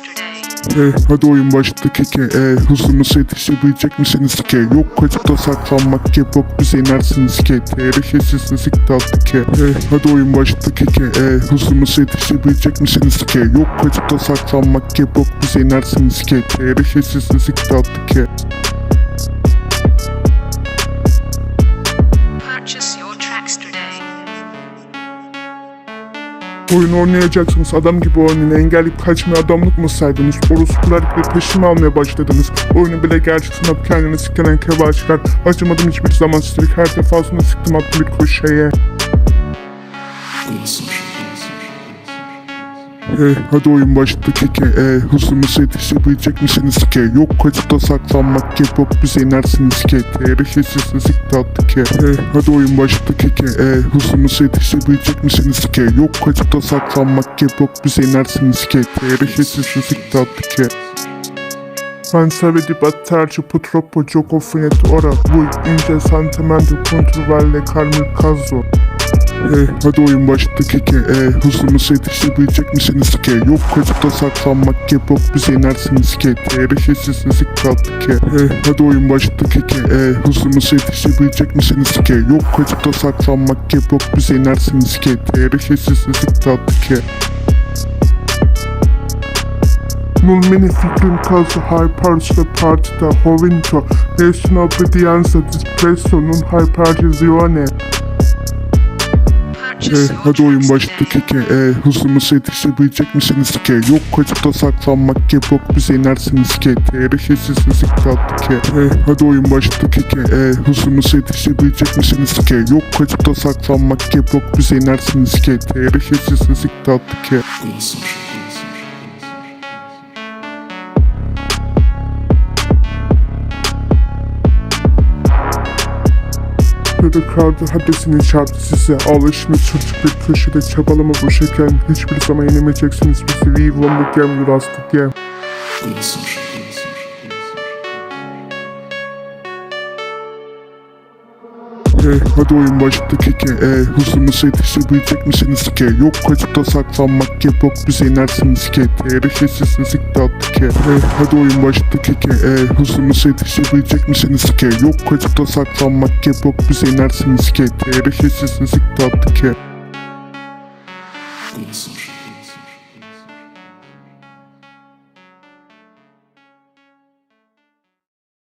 Today. E, hadi oyun başladı keke e, Hızımızı yetişebilecek misiniz ki? Yok kaçıkta saklanmak ki Bok bize inersiniz ki Tereşesiz müzik tatlı ki e, Hadi oyun başladı keke e, Hızımızı yetişebilecek misiniz ki? Yok kaçıkta saklanmak ki Bok bize inersiniz ki Tereşesiz müzik tatlı ki Oyun oynayacaksınız adam gibi oynayın engelleyip kaçmaya adamlık mı saydınız? Orospular gibi peşimi almaya başladınız. Oyunu bile gerçek sanıp kendini siklenen kebap çıkar Acımadım hiçbir zaman. Silik her defasında sıktım attım bir köşeye E, hadi oyun başladı keke. E, Hızımızı yetişebilecek misiniz ki Yok kaçıkta saklanmak ki Bok bize inersiniz ki Tereşesiz müzik tatlı ki e, Hadi oyun başladı keke. E, Hızımızı yetişebilecek misiniz ki Yok kaçıkta saklanmak ki Bok bize inersiniz ki Tereşesiz müzik tatlı ki Pensa di batterci purtroppo gioco finito ora. Voi incessantemente controllare calmi caso e, hadi oyun başladı keke e, Hızımızı yetişebilecek misiniz ki Yok kaçıkta saklanmak ki Bok bize inersiniz ki Tereşesiz müzik tatlı ki e, Hadi oyun başladı keke e, Hızımızı yetişebilecek misiniz ki Yok kaçıkta saklanmak ki Bok bize inersiniz ki Tereşesiz müzik tatlı ki ne fikrim kalsa hypersta partita hovinto. Nessun obbedienza dispresso non hypergisione E, hadi oyun başladı keke. E, Hızımızı yetişebilecek misiniz ki Yok kaçıkta saklanmak ki Bok bize inersiniz ki Tereşesiz müzik tatlı ki e, Hadi oyun başladı keke. E, Hızımızı yetişebilecek misiniz ki Yok kaçıkta saklanmak ki Bok bize inersiniz ki Tereşesiz müzik tatlı ki Kırıkardı hadesini çarptı size Alışınız çocuk bir köşede çabalama bu şeker. Hiçbir zaman yenemeyeceksiniz. Bizi We won the game, we lost the game okey Hadi oyun başladı keke e Hızımıza yetişebilecek misiniz ki? Yok kaçıkta saklanmak ki Yok bize inersiniz ki. Tereşesizsiniz iktidatı ki. E Hadi oyun başladı keke e Hızımıza yetişebilecek misiniz ki? Yok kaçıkta saklanmak ki Yok bize inersiniz ki. Tereşesizsiniz iktidatı ki. Thanks.